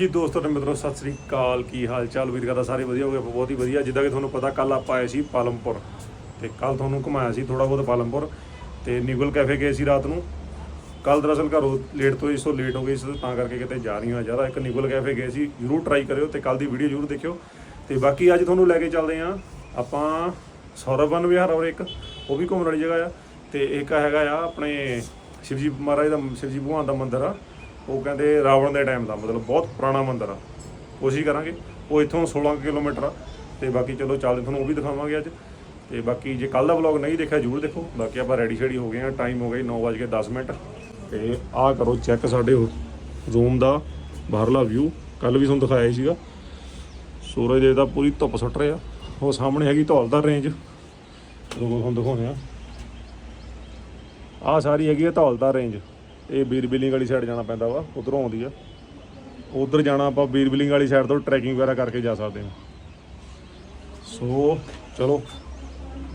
ਹਾਂਜੀ ਦੋਸਤੋ ਤੇ ਮਿੱਤਰੋ, ਸਤਿ ਸ੍ਰੀ ਅਕਾਲ। ਕੀ ਹਾਲ ਚਾਲ? ਵੀਰ ਦਾ ਸਾਰੇ ਵਧੀਆ ਹੋਗੇ ਆਪਾਂ ਬਹੁਤ ਹੀ ਵਧੀਆ। ਜਿੱਦਾਂ ਕਿ ਤੁਹਾਨੂੰ ਪਤਾ ਕੱਲ ਆਪਾਂ ਆਏ ਸੀ ਪਾਲਮਪੁਰ ਤੇ ਕੱਲ ਤੁਹਾਨੂੰ ਘੁਮਾਇਆ ਸੀ ਥੋੜਾ ਬਹੁਤ ਪਾਲਮਪੁਰ ਤੇ ਨਿਗਲ ਕੈਫੇ ਗਏ ਸੀ ਰਾਤ ਨੂੰ। ਕੱਲ ਦਰਅਸਲ ਘਰੋਂ ਲੇਟ ਤੋਂ ਇਸ ਤੋਂ ਲੇਟ ਹੋ ਗਈ ਸੀ, ਤਾਂ ਕਰਕੇ ਕਿਤੇ ਜਾ ਨਹੀਂ ਹੋਇਆ ਜ਼ਿਆਦਾ। ਇੱਕ ਨਿਗਲ ਕੈਫੇ ਗਏ ਸੀ, ਜਰੂਰ ਟਰਾਈ ਕਰਿਓ ਤੇ ਕੱਲ ਦੀ ਵੀਡੀਓ ਜਰੂਰ ਦੇਖਿਓ। ਤੇ ਬਾਕੀ ਅੱਜ ਤੁਹਾਨੂੰ ਲੈ ਕੇ ਚੱਲਦੇ ਆਂ ਆਪਾਂ ਸੌਰਵਨ ਵਿਹਾਰ ਔਰ ਇੱਕ, ਉਹ ਵੀ ਘੁੰਮਣ ਵਾਲੀ ਜਗ੍ਹਾ ਆ। ਤੇ ਇੱਕ ਹੈਗਾ ਆ ਆਪਣੇ ਸ਼ਿਵਜੀ ਮਹਾਰਾਜ ਦਾ, ਸ਼ਿਵਜੀ ਭਗਵਾਨ ਦਾ ਮੰਦਿਰ ਆ। ਉਹ ਕਹਿੰਦੇ ਰਾਵਣ ਦੇ ਟਾਈਮ ਦਾ, ਮਤਲਬ ਬਹੁਤ ਪੁਰਾਣਾ ਮੰਦਿਰ ਆ। ਕੋਸ਼ਿਸ਼ ਕਰਾਂਗੇ, ਉਹ ਇੱਥੋਂ 16 ਕੁ ਕਿਲੋਮੀਟਰ ਆ। ਤੇ ਬਾਕੀ ਚਲੋ ਚੱਲਦੇ ਤੁਹਾਨੂੰ ਉਹ ਵੀ ਦਿਖਾਵਾਂਗੇ ਅੱਜ। ਤੇ ਬਾਕੀ ਜੇ ਕੱਲ ਦਾ ਵਲੌਗ ਨਹੀਂ ਦੇਖਿਆ, ਜਰੂਰ ਦੇਖੋ। ਬਾਕੀ ਆਪਾਂ ਰੈਡੀ ਸ਼ੈਡੀ ਹੋ ਗਏ ਆ ਟਾਈਮ ਹੋ ਗਿਆ 9:10 ਮਿੰਟ। ਤੇ ਆਹ ਕਰੋ ਚੈੱਕ ਸਾਡੇ ਰੂਮ ਦਾ ਬਾਹਰਲਾ ਵਿਊ ਕੱਲ ਵੀ ਤੁਹਾਨੂੰ ਦਿਖਾਇਆ ਸੀਗਾ। ਸੂਰਜ ਦੇਵ ਦਾ ਪੂਰੀ ਧੁੱਪ ਸੁੱਟ ਰਿਹਾ। ਉਹ ਸਾਹਮਣੇ ਹੈਗੀ ਧੌਲਦਾਰ ਰੇਂਜ ਤੁਹਾਨੂੰ ਦਿਖਾਉਂਦੇ ਆ। ਆਹ ਸਾਰੀ ਹੈਗੀ ਹੈ ਧੌਲਦਾਰ ਰੇਂਜ ਇਹ ਬੀਰ ਬਿਲਿੰਗ ਵਾਲੀ ਸਾਈਡ ਜਾਣਾ ਪੈਂਦਾ ਵਾ, ਉਧਰੋਂ ਆਉਂਦੀ ਆ। ਉਧਰ ਜਾਣਾ ਆਪਾਂ ਬੀਰ ਬਿਲਿੰਗ ਵਾਲੀ ਸਾਈਡ ਤੋਂ ਟਰੈਕਿੰਗ ਵਗੈਰਾ ਕਰਕੇ ਜਾ ਸਕਦੇ ਹਾਂ। ਸੋ ਚਲੋ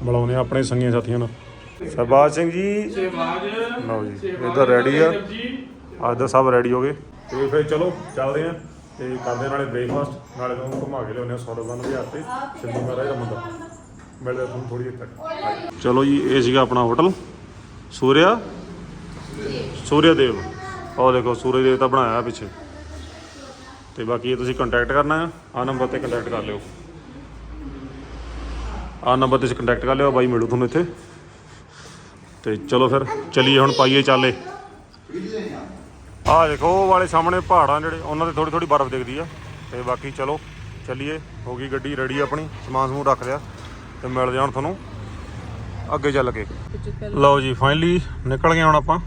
ਮਿਲਾਉਂਦੇ ਆ ਆਪਣੇ ਸੰਗੀਆਂ ਸਾਥੀਆਂ ਨਾਲ ਸਰਬਾਜ ਸਿੰਘ ਜੀ। ਲਓ ਜੀ, ਇੱਧਰ ਰੈਡੀ ਆ। ਅੱਜ ਦਾ ਸਭ ਰੈਡੀ ਹੋ ਗਏ। ਤੇ ਫਿਰ ਚਲੋ, ਚੱਲਦੇ ਆ ਤੇ ਕਰਦੇ ਨਾਲੇ ਬ੍ਰੇਕਫਾਸਟ ਨਾਲੇ ਤੁਹਾਨੂੰ ਘੁਮਾ ਕੇ ਲਿਆਉਂਦੇ ਆ ਸੌਰਵਨ ਵਿਹਾਰ ਤੇ ਸ਼ਿਵਜੀ ਮਹਾਰਾਜ ਦਾ ਮੰਦਿਰ ਮਿਲਦੇ ਤੁਹਾਨੂੰ ਥੋੜੀ ਜਿਹੀ ਤੱਕ। ਚਲੋ ਜੀ, ਇਹ ਸੀਗਾ ਆਪਣਾ ਹੋਟਲ ਸੂਰਿਆ ਸੂਰਿਆ ਦੇਵ ਉਹ ਦੇਖੋ ਸੂਰਜ ਦੇਵਤਾ ਬਣਾਇਆ ਪਿੱਛੇ। ਤੇ ਬਾਕੀ ਇਹ ਤੁਸੀਂ ਕੰਟੈਕਟ ਕਰਨਾ ਆ। ਆ ਨੰਬਰ ਤੇ ਕੰਟੈਕਟ ਕਰ ਲਿਓ। ਆ ਨੰਬਰ ਤੇ ਕੰਟੈਕਟ ਕਰ ਲਿਓ ਬਾਈ ਮਿਲੂ ਤੁਹਾਨੂੰ ਇੱਥੇ। ਤੇ ਚਲੋ ਫਿਰ, ਚਲੀਏ ਹੁਣ, ਪਾਈਏ ਚਾਲੇ। ਆਹ ਦੇਖੋ, ਉਹ ਵਾਲੇ ਸਾਹਮਣੇ ਪਹਾੜਾਂ ਜਿਹੜੇ, ਉਹਨਾਂ ਤੇ ਥੋੜੀ ਥੋੜੀ ਬਰਫ਼ ਦਿਖਦੀ ਆ। ਤੇ ਬਾਕੀ ਚਲੋ, ਚੱਲੀਏ। ਹੋ ਗਈ ਗੱਡੀ ਰੈਡੀ ਆਪਣੀ, ਸਮਾਨ ਸਮੂਹ ਰੱਖ ਲਿਆ। ਤੇ ਮਿਲਦੇ ਹਾਂ ਤੁਹਾਨੂੰ। ਅੱਗੇ ਚੱਲ ਕੇ। ਲਓ ਜੀ ਫਾਈਨਲੀ ਨਿਕਲ ਗਏ ਹੁਣ ਆਪਾਂ।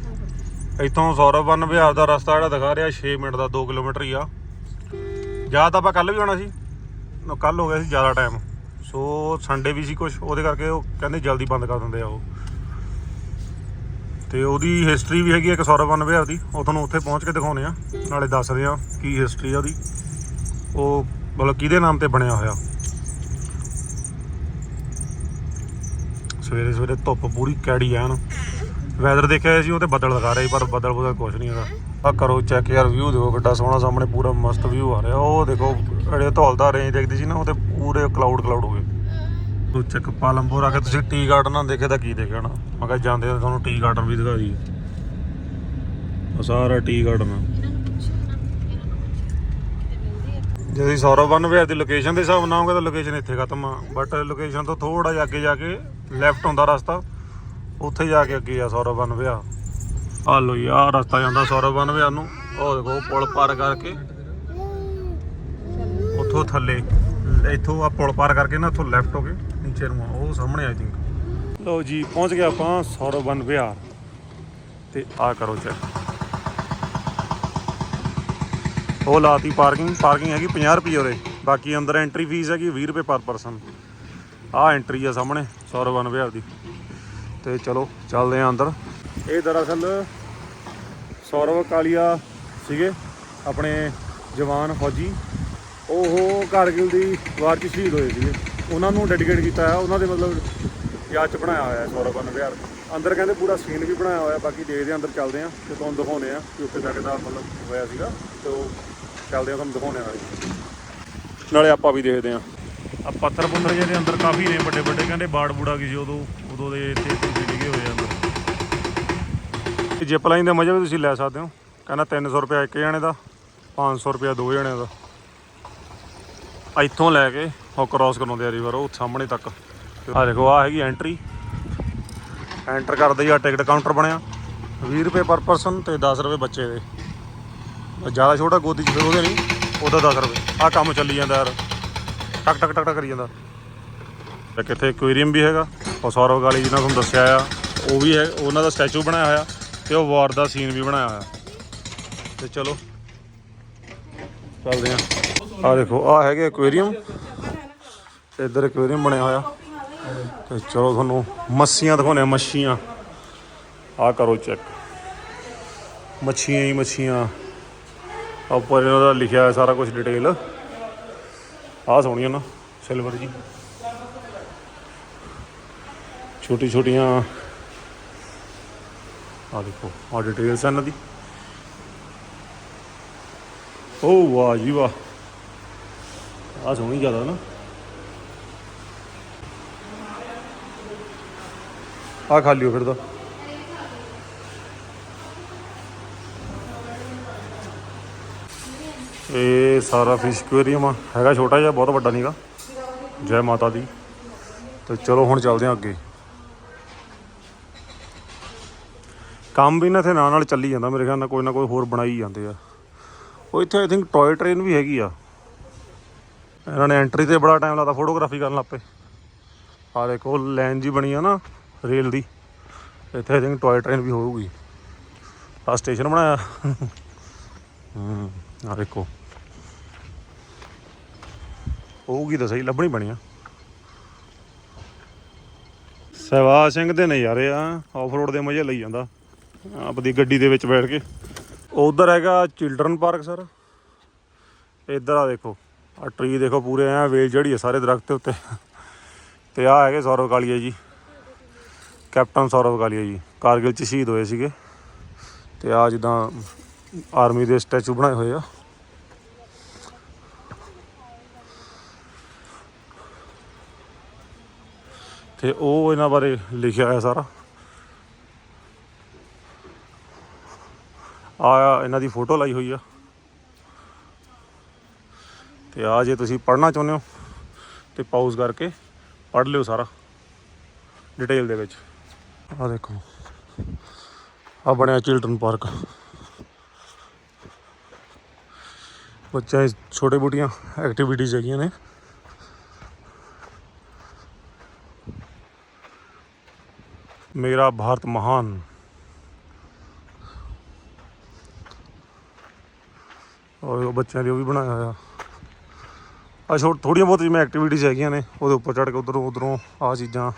ਇੱਥੋਂ ਸੌਰਵ ਸੌਰਵਨ ਵਿਹਾਰ ਦਾ ਰਸਤਾ ਜਿਹੜਾ ਦਿਖਾ ਰਿਹਾ 6 ਮਿੰਟ ਦਾ 2 ਕਿਲੋਮੀਟਰ ਹੀ ਆ। ਜਾਂ ਤਾਂ ਆਪਾਂ ਕੱਲ ਵੀ ਆਉਣਾ ਸੀ। ਕੱਲ ਹੋ ਗਿਆ ਸੀ ਜ਼ਿਆਦਾ ਟਾਈਮ ਸੋ ਸੰਡੇ ਵੀ ਸੀ ਕੁਝ ਉਹਦੇ ਕਰਕੇ ਉਹ ਕਹਿੰਦੇ ਜਲਦੀ ਬੰਦ ਕਰ ਦਿੰਦੇ ਆ ਉਹ। ਤੇ ਉਹਦੀ ਹਿਸਟਰੀ ਵੀ ਹੈਗੀ ਇੱਕ ਸੌਰਵ ਵਨ ਵਿਹਾਰ ਦੀ। ਉਹ ਤੁਹਾਨੂੰ ਉੱਥੇ ਪਹੁੰਚ ਕੇ ਦਿਖਾਉਣੇ ਆ। ਨਾਲੇ ਦੱਸਦੇ ਆ ਕੀ ਹਿਸਟਰੀ ਆ ਉਹਦੀ। ਉਹ ਮਤਲਬ ਕਿਹਦੇ ਨਾਮ ਤੇ ਬਣਿਆ ਹੋਇਆ। ਸਵੇਰੇ ਸਵੇਰੇ ਧੁੱਪ ਪੂਰੀ ਕੈੜੀ ਐਨ। ਵੈਦਰ ਦੇਖਿਆ ਸੀ, ਉਹ ਤੇ ਬੱਦਲ ਦਿਖਾ ਰਹੇ ਸੀ, ਪਰ ਬੱਦਲ ਬੁਦਲ ਕੁਝ ਨਹੀਂ ਹੈਗਾ। ਆ ਕਰੋ ਚੈੱਕ ਯਾਰ ਵਿਊ ਦੇਖੋ ਕਿੱਡਾ ਸੋਹਣਾ ਸਾਹਮਣੇ ਪੂਰਾ ਮਸਤ ਵਿਊ ਆ ਰਿਹਾ। ਉਹ ਦੇਖੋ, ਜਿਹੜੇ ਧੌਲਦਾ ਰੇਂਜ ਦੇਖਦੀ ਸੀ ਨਾ, ਉਹ ਤੇ ਪੂਰੇ ਕਲਾਊਡ ਕਲਾਊਡ ਹੋ ਗਏ। ਤੂੰ ਚੱਕ ਪਾਲਮਪੁਰ ਆ ਕੇ ਤੁਸੀਂ ਟੀ ਗਾਰਡਨ ਨਾ ਦੇਖੇ ਤਾਂ ਕੀ ਦੇਖਿਆ ਨਾ ਮੈਂ ਕਿਹਾ ਜਾਂਦੇ ਤਾਂ ਤੁਹਾਨੂੰ ਟੀ ਗਾਰਡਨ ਵੀ ਦਿਖਾ ਦਈਏ। ਉਹ ਸਾਰਾ ਟੀ ਗਾਰਡਨ ਆ। ਜੇ ਤੁਸੀਂ ਸੌਰਵਨ ਵਿਹਾਰ ਦੀ ਲੋਕੇਸ਼ਨ ਦੇ ਹਿਸਾਬ ਨਾਲ ਆਉਂਗੇ ਤਾਂ ਲੋਕੇਸ਼ਨ ਇੱਥੇ ਖਤਮ ਆ। ਬਟ ਲੋਕੇਸ਼ਨ ਤੋਂ ਥੋੜਾ ਜਿਹਾ ਅੱਗੇ ਜਾ ਕੇ ਲੈਫਟ ਹੁੰਦਾ ਰਸਤਾ। ਉੱਥੇ ਜਾ ਕੇ ਅੱਗੇ ਆ ਸੌਰਵ ਸੌਰਵਨ ਵਿਹਾਰ ਆ ਲੋ ਯਾਰ ਰਸਤਾ ਜਾਂਦਾ ਸੌਰਵ ਸੌਰਵਨ ਵਿਹਾਰ ਨੂੰ। ਉਹ ਦੇਖੋ, ਪੁਲ ਪਾਰ ਕਰਕੇ। ਉੱਥੋਂ ਥੱਲੇ, ਇੱਥੋਂ ਆ ਪੁਲ ਪਾਰ ਕਰਕੇ ਨਾ, ਉੱਥੋਂ ਲੈਫਟ ਹੋ ਕੇ ਨੀਚੇ ਨੂੰ ਆ। ਉਹ ਸਾਹਮਣੇ ਆਈ ਥਿੰਕ ਲਓ ਜੀ, ਪਹੁੰਚ ਗਏ ਆਪਾਂ ਸੌਰਵ ਸੌਰਵਨ ਵਿਹਾਰ ਤੇ ਆ ਕਰੋ ਚੈੱਕ ਉਹ ਲਾਤੀ ਪਾਰਕਿੰਗ ਪਾਰਕਿੰਗ ਹੈਗੀ 50 ਰੁਪਏ ਉਰੇ ਬਾਕੀ ਅੰਦਰ ਐਂਟਰੀ ਫੀਸ ਹੈਗੀ 20 ਰੁਪਏ ਪਰ ਪਰਸਨ ਆ ਐਂਟਰੀ ਆ ਸਾਹਮਣੇ, ਸੌਰਵ ਸੌਰਵਨ ਵਿਹਾਰ ਦੀ ਤੇ ਚਲੋ ਚੱਲਦੇ ਆ ਅੰਦਰ। ਇਹ ਦਰਅਸਲ ਸੌਰਵ ਕਾਲੀਆ ਸੀਗੇ, ਆਪਣੇ ਜਵਾਨ ਫੌਜੀ। ਉਹ ਕਾਰਗਿਲ ਦੀ ਵਾਰ 'ਚ ਸ਼ਹੀਦ ਹੋਏ ਸੀਗੇ। ਉਹਨਾਂ ਨੂੰ ਡੈਡੀਕੇਟ ਕੀਤਾ ਹੈ ਉਹਨਾਂ ਦੇ ਮਤਲਬ ਯਾਦ 'ਚ ਬਣਾਇਆ ਹੋਇਆ ਹੈ ਸੌਰਵਨ ਵਿਹਾਰ। ਅੰਦਰ ਕਹਿੰਦੇ ਪੂਰਾ ਸੀਨ ਵੀ ਬਣਾਇਆ ਹੋਇਆ, ਬਾਕੀ ਦੇਖਦੇ ਹਾਂ ਅੰਦਰ ਚੱਲਦੇ ਆ ਤੇ ਤੁਹਾਨੂੰ ਦਿਖਾਉਂਦੇ ਆ ਕਿ ਉੱਥੇ ਤੱਕ ਦਾ ਮਤਲਬ ਹੋਇਆ ਸੀਗਾ। ਤੇ ਉਹ ਚੱਲਦੇ ਆ ਤੁਹਾਨੂੰ ਦਿਖਾਉਂਦੇ ਆ ਨਾਲੇ। ਆਪਾਂ ਵੀ ਦੇਖਦੇ ਆ ਆ ਪੱਥਰ ਪੁੰਦਰ ਜਿਹੜੇ ਅੰਦਰ ਕਾਫੀ ਨੇ ਵੱਡੇ ਵੱਡੇ, ਕਹਿੰਦੇ ਬਾੜ ਬੂੜਾ ਕੀ ਸੀ ਉਦੋਂ ਉਦੋਂ ਦੇ ਇੱਥੇ ਟੂਟੇ ਡਿੱਗੇ ਹੋਏ ਅੰਦਰ। ਜਿਪ ਲਾਈਨ ਦੇ ਮਜ਼ੇ ਵੀ ਤੁਸੀਂ ਲੈ ਸਕਦੇ ਹੋ। ਕਹਿੰਦਾ 300 ਰੁਪਏ ਇੱਕ ਜਣੇ ਦਾ 500 ਰੁਪਏ ਦੋ ਜਣੇ ਦਾ। ਇੱਥੋਂ ਲੈ ਕੇ ਉਹ ਕ੍ਰਾਸ ਕਰਾਉਂਦੇ ਆ ਰਿਵਰ ਉਹ ਸਾਹਮਣੇ ਤੱਕ। ਆ ਦੇਖੋ ਆ ਹੈਗੀ ਐਂਟਰੀ ਐਂਟਰ ਕਰਦੇ ਹੀ ਆ ਟਿਕਟ ਕਾਊਂਟਰ ਬਣਿਆ। 20 ਰੁਪਏ ਪਰ ਪਰਸਨ ਤੇ 10 ਰੁਪਏ ਬੱਚੇ ਦੇ। ਜ਼ਿਆਦਾ ਛੋਟਾ ਗੋਦੀ ਚ ਫਿਰ ਉਹਦੇ ਨਹੀਂ, ਉਹਦਾ 10 ਰੁਪਏ। ਆ ਕੰਮ ਚੱਲੀ ਜਾਂਦਾ ਯਾਰ। ਟਕ ਟਕ ਟਕ ਟਕ ਕਰੀ ਜਾਂਦਾ। ਇੱਕ ਇੱਥੇ ਐਕੁਆਰੀਅਮ ਵੀ ਹੈਗਾ, ਉਹ ਸੌਰਵ ਗਾਲੀ ਜਿਹਨਾਂ ਤੁਹਾਨੂੰ ਦੱਸਿਆ ਆ, ਉਹ ਵੀ ਹੈ, ਉਹਨਾਂ ਦਾ ਸਟੈਚੂ ਬਣਾਇਆ ਹੋਇਆ ਤੇ ਉਹ ਵਾਰ ਦਾ ਸੀਨ ਵੀ ਬਣਾਇਆ ਹੋਇਆ। ਤੇ ਚਲੋ, ਚੱਲਦੇ ਆ। ਆ ਦੇਖੋ ਆ ਹੈਗੇ ਐਕੁਆਰੀਅਮ ਇੱਧਰ ਐਕੁਆਰੀਅਮ ਬਣਿਆ ਹੋਇਆ। ਤੇ ਚਲੋ ਤੁਹਾਨੂੰ ਮੱਛੀਆਂ ਦਿਖਾਉਂਦੇ ਮੱਛੀਆਂ। ਆ ਕਰੋ ਚੈੱਕ। ਮੱਛੀਆਂ ਹੀ ਮੱਛੀਆਂ। ਉੱਪਰ ਇਹਨਾਂ ਦਾ ਲਿਖਿਆ ਹੈ ਸਾਰਾ ਕੁਝ ਡਿਟੇਲ ਆਹ ਸੋਹਣੀਆਂ ਨਾ ਸਿਲਵਰ ਜੀ। ਛੋਟੀ ਛੋਟੀਆਂ ਆ ਦੇਖੋ ਆ ਡਿਟੇਲਸ ਇਹਨਾਂ ਦੀ। ਓ ਵਾਹ ਜੀ ਵਾਹ ਆ ਸੋਹਣੀ ਜ਼ਿਆਦਾ ਨਾ। ਆ ਖਾਲੀ ਹੋ ਫਿਰ ਇਹ ਸਾਰਾ ਫਿਸ਼ ਐਕੁਆਰੀਅਮ ਆ। ਹੈਗਾ ਛੋਟਾ ਜਿਹਾ, ਬਹੁਤ ਵੱਡਾ ਨਹੀਂਗਾ ਜੈ ਮਾਤਾ ਦੀ। ਤੇ ਚਲੋ ਹੁਣ ਚੱਲਦੇ ਹਾਂ ਅੱਗੇ। ਕੰਮ ਵੀ ਨਾ ਇੱਥੇ ਨਾਲ ਨਾਲ ਚੱਲੀ ਜਾਂਦਾ ਮੇਰੇ ਖਿਆਲ ਨਾਲ, ਕੋਈ ਨਾ ਕੋਈ ਹੋਰ ਬਣਾਈ ਜਾਂਦੇ ਆ। ਉਹ ਇੱਥੇ ਆਈ ਥਿੰਕ ਟੌਏ ਟ੍ਰੇਨ ਵੀ ਹੈਗੀ ਆ। ਇਹਨਾਂ ਨੇ ਐਂਟਰੀ ਤੇ ਬੜਾ ਟਾਈਮ ਲਾਤਾ ਫੋਟੋਗ੍ਰਾਫੀ ਕਰਨ ਲੱਪੇ। ਆ ਦੇਖੋ ਲਾਈਨ ਜੀ ਬਣੀ ਆ ਨਾ, ਰੇਲ ਦੀ। ਇੱਥੇ ਆਈ ਥਿੰਕ ਟੌਏ ਟ੍ਰੇਨ ਵੀ ਹੋਊਗੀ। ਆ ਸਟੇਸ਼ਨ ਬਣਾਇਆ। ਹੂੰ ਆ ਦੇਖੋ। ਹੋਊਗੀ ਤਾਂ ਸਹੀ, ਲੱਭਣੀ ਬਣੀ ਆ। ਸਹਿਵਾਜ ਸਿੰਘ ਦੇ ਨਜ਼ਾਰੇ ਆ ਆਫ ਰੋਡ ਦੇ ਮਜ਼ੇ ਲਈ ਜਾਂਦਾ। ਆਪਦੀ ਗੱਡੀ ਦੇ ਵਿੱਚ ਬੈਠ ਕੇ। ਉਧਰ ਹੈਗਾ ਚਿਲਡਰਨ ਪਾਰਕ ਸਰ ਇੱਧਰ ਆ ਦੇਖੋ, ਆ ਟਰੀ ਦੇਖੋ ਪੂਰੇ, ਐ ਵੇਲ ਜੜੀ ਆ ਸਾਰੇ ਦਰਖਤ ਦੇ ਉੱਤੇ। ਤੇ ਆ ਹੈਗੇ ਸੌਰਵ ਕਾਲੀਆ ਜੀ। ਕੈਪਟਨ ਸੌਰਵ ਕਾਲੀਆ ਜੀ, ਕਾਰਗਿਲ ਚ ਸ਼ਹੀਦ ਹੋਏ ਸੀਗੇ। ਤੇ ਆ ਜਿੱਦਾਂ ਆਰਮੀ ਦੇ ਸਟੈਚੂ ਬਣਾਏ ਹੋਏ ਆ। ਤੇ ਉਹ ਇਹਨਾਂ ਬਾਰੇ ਲਿਖਿਆ ਹੋਇਆ ਸਾਰਾ। ਆ ਇਹਨਾਂ ਦੀ ਫੋਟੋ ਲਾਈ ਹੋਈ ਆ। ਤੇ ਆ ਜੇ ਤੁਸੀਂ ਪੜ੍ਹਨਾ ਚਾਹੁੰਦੇ ਹੋ, ਤੇ ਪਾਊਜ਼ ਕਰਕੇ ਪੜ੍ਹ ਲਿਓ ਸਾਰਾ ਡਿਟੇਲ ਦੇ ਵਿੱਚ। ਆ ਦੇਖੋ ਆ ਬਣਿਆ ਚਿਲਡਰਨ ਪਾਰਕ ਬੱਚਿਆਂ ਦੀ ਛੋਟੇ ਬੁੱਟੀਆਂ ਐਕਟੀਵਿਟੀਜ਼ ਹੈਗੀਆਂ ਨੇ। ਮੇਰਾ ਭਾਰਤ ਮਹਾਨ। ਔਰ ਬੱਚਿਆਂ ਲਈ ਉਹ ਵੀ ਬਣਾਇਆ ਹੋਇਆ। ਆ ਛੋਟ ਥੋੜੀਆਂ ਬਹੁਤ ਜਿਵੇਂ ਐਕਟੀਵਿਟੀਜ਼ ਹੈਗੀਆਂ ਨੇ, ਉਹਦੇ ਉੱਪਰ ਚੜ੍ਹ ਕੇ ਉਧਰੋਂ ਉਧਰੋਂ ਆ ਚੀਜ਼ਾਂ,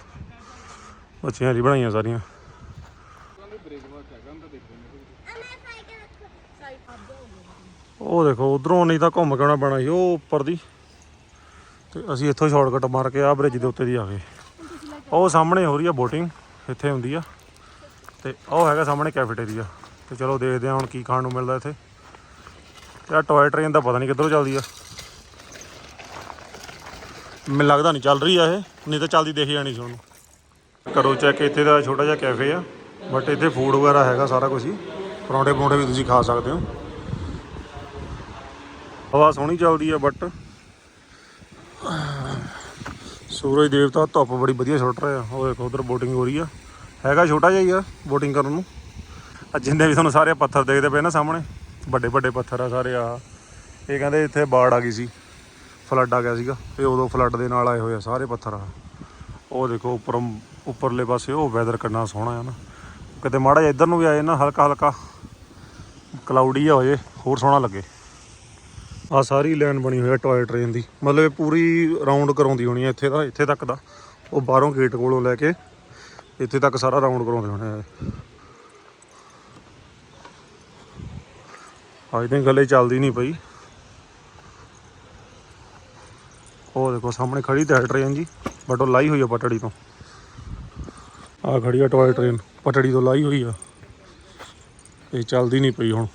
ਬੱਚਿਆਂ ਲਈ ਬਣਾਈਆਂ ਸਾਰੀਆਂ। ਉਹ ਦੇਖੋ, ਉਧਰੋਂ ਨਹੀਂ ਤਾਂ ਘੁੰਮ ਕੇ ਆਉਣਾ ਪੈਣਾ ਸੀ, ਉਹ ਉੱਪਰ ਦੀ। ਤੇ ਅਸੀਂ ਇੱਥੋਂ ਸ਼ਾਰਟਕਟ ਮਾਰ ਕੇ ਆ ਬ੍ਰਿਜ ਦੇ ਉੱਤੇ ਦੀ ਆ ਗਏ। ਉਹ ਸਾਹਮਣੇ ਹੋ ਰਹੀ ਆ ਬੋਟਿੰਗ ਇੱਥੇ ਹੁੰਦੀ ਆ। ਤੇ ਉਹ ਹੈਗਾ ਸਾਹਮਣੇ ਕੈਫੇਟੇਰੀਆ ਤੇ ਚਲੋ ਦੇਖਦੇ ਹਾਂ ਹੁਣ ਕੀ ਖਾਣ ਨੂੰ ਮਿਲਦਾ ਇੱਥੇ। ਤੇ ਆ ਟੋਏ ਟ੍ਰੇਨ ਦਾ ਪਤਾ ਨਹੀਂ ਕਿੱਧਰੋਂ ਚੱਲਦੀ ਆ। ਮੈਨੂੰ ਲੱਗਦਾ ਨਹੀਂ ਚੱਲ ਰਹੀ ਆ ਇਹ, ਨਹੀਂ ਤਾਂ ਚੱਲਦੀ ਦੇਖੀ ਜਾਣੀ ਸੀ ਉਹਨੂੰ। ਕਰੋ ਚੈੱਕ ਇੱਥੇ ਦਾ ਛੋਟਾ ਜਿਹਾ ਕੈਫੇ ਆ ਬਟ ਇੱਥੇ ਫੂਡ ਵਗੈਰਾ ਹੈਗਾ ਸਾਰਾ ਕੁਝ ਹੀ। ਪਰੌਂਠੇ ਪਰੌਂਠੇ ਵੀ ਤੁਸੀਂ ਖਾ ਸਕਦੇ ਹੋ। ਹਵਾ ਸੋਹਣੀ ਚੱਲਦੀ ਆ ਬਟ ਸੂਰਜ ਦੇਵਤਾ ਧੁੱਪ ਬੜੀ ਵਧੀਆ ਛੁੱਟ ਰਿਹਾ। ਉਹ ਦੇਖੋ ਉਧਰ ਬੋਟਿੰਗ ਹੋ ਰਹੀ ਆ। ਹੈਗਾ ਛੋਟਾ ਜਿਹਾ ਹੀ ਆ ਬੋਟਿੰਗ ਕਰਨ ਨੂੰ। ਆ ਜਿੰਨੇ ਵੀ ਤੁਹਾਨੂੰ ਸਾਰੇ ਪੱਥਰ ਦੇਖਦੇ ਪਏ ਨਾ ਸਾਹਮਣੇ, ਵੱਡੇ ਵੱਡੇ ਪੱਥਰ ਆ ਸਾਰੇ ਆ ਇਹ ਕਹਿੰਦੇ ਇੱਥੇ ਬਾੜ ਆ ਗਈ ਸੀ ਫਲੱਡ ਆ ਗਿਆ ਸੀਗਾ ਤੇ ਉਦੋਂ ਫਲੱਡ ਦੇ ਨਾਲ ਆਏ ਹੋਏ ਆ ਸਾਰੇ ਪੱਥਰ ਆ ਉਹ ਦੇਖੋ ਉੱਪਰ, ਉੱਪਰਲੇ ਪਾਸੇ ਉਹ ਵੈਦਰ ਕਿੰਨਾ ਸੋਹਣਾ ਆ ਨਾ। ਕਿਤੇ ਮਾੜਾ ਜਿਹਾ ਇੱਧਰ ਨੂੰ ਵੀ ਆਏ ਨਾ, ਹਲਕਾ ਹਲਕਾ। ਕਲਾਉਡੀ ਆ ਹੋ ਜੇ ਹੋਰ ਸੋਹਣਾ ਲੱਗੇ। ਆ ਸਾਰੀ ਲਾਈਨ ਬਣੀ ਹੋਈ ਹੈ ਟੋਏ ਟ੍ਰੇਨ ਦੀ। ਮਤਲਬ ਇਹ ਪੂਰੀ ਰਾਉਂਡ ਕਰਾਉਂਦੀ ਹੋਣੀ ਹੈ ਇੱਥੇ ਦਾ ਇੱਥੇ ਤੱਕ ਦਾ। ਉਹ ਬਾਹਰੋਂ ਗੇਟ ਕੋਲੋਂ ਲੈ ਕੇ ਇੱਥੇ ਤੱਕ ਸਾਰਾ ਰਾਉਂਡ ਕਰਾਉਂਦੇ ਹੋਣੇ ਆ। ਅੱਜ ਦਿਨ ਗੱਲੇ ਚੱਲਦੀ ਨਹੀਂ ਪਈ। ਉਹ ਦੇਖੋ, ਸਾਹਮਣੇ ਖੜੀ ਤਾਂ ਹੈ ਟ੍ਰੇਨ ਜੀ ਬਟ ਉਹ ਲਾਈ ਹੋਈ ਆ ਪਟੜੀ ਤੋਂ। ਆ ਖੜੀ ਆ ਟੋਏ ਟ੍ਰੇਨ ਪਟੜੀ ਤੋਂ ਲਾਈ ਹੋਈ ਆ। ਇਹ ਚੱਲਦੀ ਨਹੀਂ ਪਈ ਹੁਣ।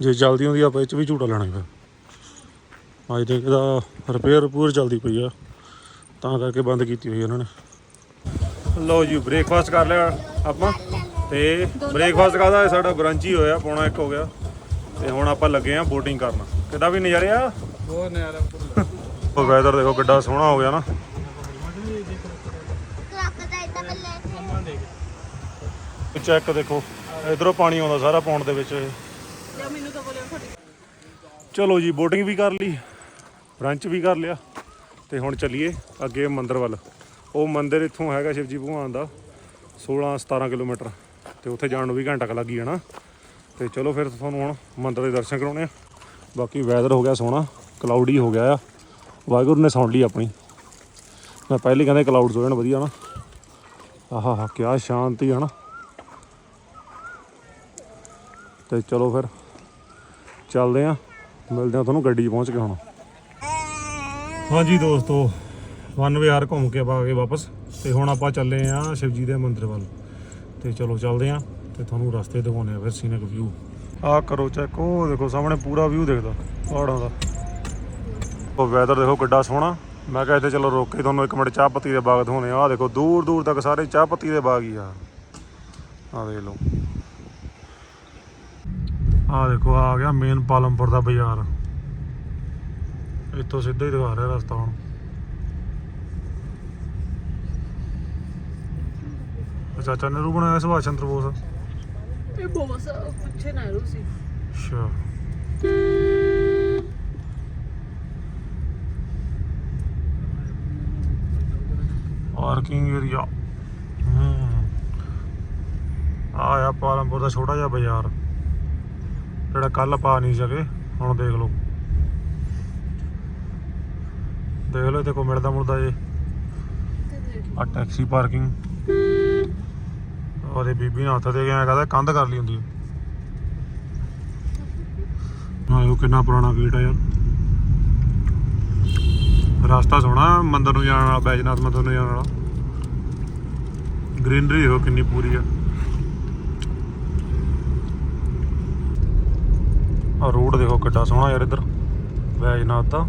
ਜੇ ਚੱਲਦੀ ਹੁੰਦੀ ਆਪਾਂ ਇਹ ਚ ਵੀ ਝੂਟਾ ਲੈਣਾ ਫਿਰ। ਅੱਜ ਤੱਕ ਇਹਦਾ ਰਿਪੇਅਰ ਪੂਰ ਚੱਲਦੀ ਪਈ ਆ। ਤਾਂ ਕਰਕੇ ਬੰਦ ਕੀਤੀ ਹੋਈ ਇਹਨਾਂ ਨੇ। ਲਓ ਜੀ ਬ੍ਰੇਕਫਾਸਟ ਕਰ ਲਿਆ ਆਪਾਂ ਤੇ ਬ੍ਰੇਕਫਾਸਟ ਕਰਦਾ ਸਾਡਾ ਬ੍ਰੰਚ ਹੀ ਹੋਇਆ ਪੌਣਾ ਇੱਕ ਹੋ ਗਿਆ। ਤੇ ਹੁਣ ਆਪਾਂ ਲੱਗੇ ਆ ਬੋਟਿੰਗ ਕਰਨ। ਕਿੱਦਾਂ ਵੀ ਨਜ਼ਾਰੇ ਆ? ਬਹੁਤ ਨਿਆਰਾ ਉਹ ਵੈਦਰ ਦੇਖੋ ਕਿੱਡਾ ਸੋਹਣਾ ਹੋ ਗਿਆ ਨਾ। ਚੈੱਕ ਦੇਖੋ ਇਧਰੋਂ ਪਾਣੀ ਆਉਂਦਾ ਸਾਰਾ ਪੌਂਡ ਦੇ ਵਿੱਚ। ਚਲੋ ਜੀ ਬੋਟਿੰਗ ਵੀ ਕਰ ਲਈ ਬ੍ਰੰਚ ਵੀ ਕਰ ਲਿਆ। ਤੇ ਹੁਣ ਚੱਲੀਏ ਅੱਗੇ ਮੰਦਿਰ ਵੱਲ। ਉਹ ਮੰਦਿਰ ਇੱਥੋਂ ਹੈਗਾ ਸ਼ਿਵਜੀ ਭਗਵਾਨ ਦਾ 16 17 ਕਿਲੋਮੀਟਰ। ਤੇ ਉੱਥੇ ਜਾਣ ਨੂੰ ਵੀ ਘੰਟਾ ਕੁ ਲੱਗ ਹੀ ਜਾਣਾ। ਤੇ ਚਲੋ ਫਿਰ ਤੁਹਾਨੂੰ ਹੁਣ ਮੰਦਿਰ ਦੇ ਦਰਸ਼ਨ ਕਰਾਉਣੇ ਆ। ਬਾਕੀ ਵੈਦਰ ਹੋ ਗਿਆ ਸੋਹਣਾ ਕਲਾਉਡੀ ਹੋ ਗਿਆ ਆ। ਵਾਹਿਗੁਰੂ ਨੇ ਸੁਣ ਲਈ ਆਪਣੀ। ਮੈਂ ਪਹਿਲੇ ਕਹਿੰਦਾ ਕਲਾਉਡਸ ਹੋ ਜਾਣ, ਵਧੀਆ ਨਾ। ਆਹਾ ਹਾ ਕੀ ਸ਼ਾਂਤੀ ਹੈ ਨਾ ਤੇ ਚਲੋ ਫਿਰ, ਚੱਲਦੇ ਆ। ਮਿਲਦੇ ਆ ਤੁਹਾਨੂੰ ਗੱਡੀ 'ਚ ਪਹੁੰਚ ਕੇ ਹੁਣ। ਹਾਂਜੀ ਦੋਸਤੋ ਵਨ ਵਿਹਾਰ ਘੁੰਮ ਕੇ ਆਪਾਂ ਆ ਗਏ ਵਾਪਸ ਤੇ ਹੁਣ ਆਪਾਂ ਚੱਲੇ ਆ ਸ਼ਿਵਜੀ ਦੇ ਮੰਦਿਰ ਵੱਲ। ਤੇ ਚਲੋ ਚੱਲਦੇ ਆ ਤੇ ਤੁਹਾਨੂੰ ਰਸਤੇ ਦਿਖਾਉਣੇ ਆ ਫਿਰ ਸੀਨਕ ਵਿਊ ਆ ਕਰੋ ਚੈੱਕ ਉਹ ਦੇਖੋ ਸਾਹਮਣੇ ਪੂਰਾ ਵਿਊ ਦਿਖਦਾ, ਪਹਾੜਾਂ ਦਾ। ਉਹ ਵੈਦਰ ਦੇਖੋ ਕਿੱਡਾ ਸੋਹਣਾ। ਮੈਂ ਕਿਹਾ ਇੱਥੇ ਚਲੋ ਰੋਕ ਕੇ ਤੁਹਾਨੂੰ ਇੱਕ ਮਿੰਟ ਚਾਹ ਪੱਤੀ ਦੇ ਬਾਗ ਦਿਖਾਉਣੇ ਆ। ਆਹ ਦੇਖੋ ਦੂਰ ਦੂਰ ਤੱਕ ਸਾਰੇ ਚਾਹ ਪੱਤੀ ਦੇ ਬਾਗ ਹੀ ਆ। ਆ ਦੇਖ ਲਓ। ਆ ਦੇਖੋ, ਆ ਗਿਆ ਮੇਨ ਪਾਲਮਪੁਰ ਦਾ ਬਾਜ਼ਾਰ। ਇੱਥੋਂ ਸਿੱਧਾ ਹੀ ਦਿਖਾ ਰਿਹਾ ਰਸਤਾ ਹੁਣ। ਚਾਚਾ ਨੇ ਰੂ ਬਣਾਇਆ ਸੁਭਾਸ਼ ਚੰਦਰ ਬੋਸ। ਇਹ ਬੋਸ ਪਿੱਛੇ ਨਾ ਰੋ ਸੀ। ਅੱਛਾ। Parking area. ਆਇਆ ਪਾਲਮਪੁਰ ਦਾ ਛੋਟਾ ਜਿਹਾ ਬਾਜ਼ਾਰ। ਜਿਹੜਾ ਕੱਲ ਪਾ ਨਹੀਂ ਸਕੇ ਹੁਣ ਦੇਖ ਲਓ। ਦੇਖ ਲਓ ਇੱਥੇ ਕੋ ਮਿਲਦਾ ਮੁਲਦਾ ਇਹ ਆ ਟੈਕਸੀ ਪਾਰਕਿੰਗ। ਉਹਦੇ ਬੀਬੀ ਨੇ ਹੱਥ ਦੇ ਕੇ ਐਂ ਕਹਿੰਦਾ ਕੰਧ ਕਰ ਲਈ ਹੁੰਦੀ ਹੈ ਕਿੰਨਾ ਪੁਰਾਣਾ ਗੇਟ ਆ ਯਾਰ। ਰਸਤਾ ਸੋਹਣਾ ਮੰਦਰ ਨੂੰ ਜਾਣ ਵਾਲਾ ਬੈਜਨਾਥ ਮੰਦਰ ਨੂੰ ਜਾਣ ਵਾਲਾ। ਗ੍ਰੀਨਰੀ ਦੇਖੋ ਕਿੰਨੀ ਪੂਰੀ ਆ। ਆ ਰੋਡ ਦੇਖੋ ਕਿੱਡਾ ਸੋਹਣਾ ਯਾਰ ਇੱਧਰ। ਵੈਜਨਾਥ ਦਾ।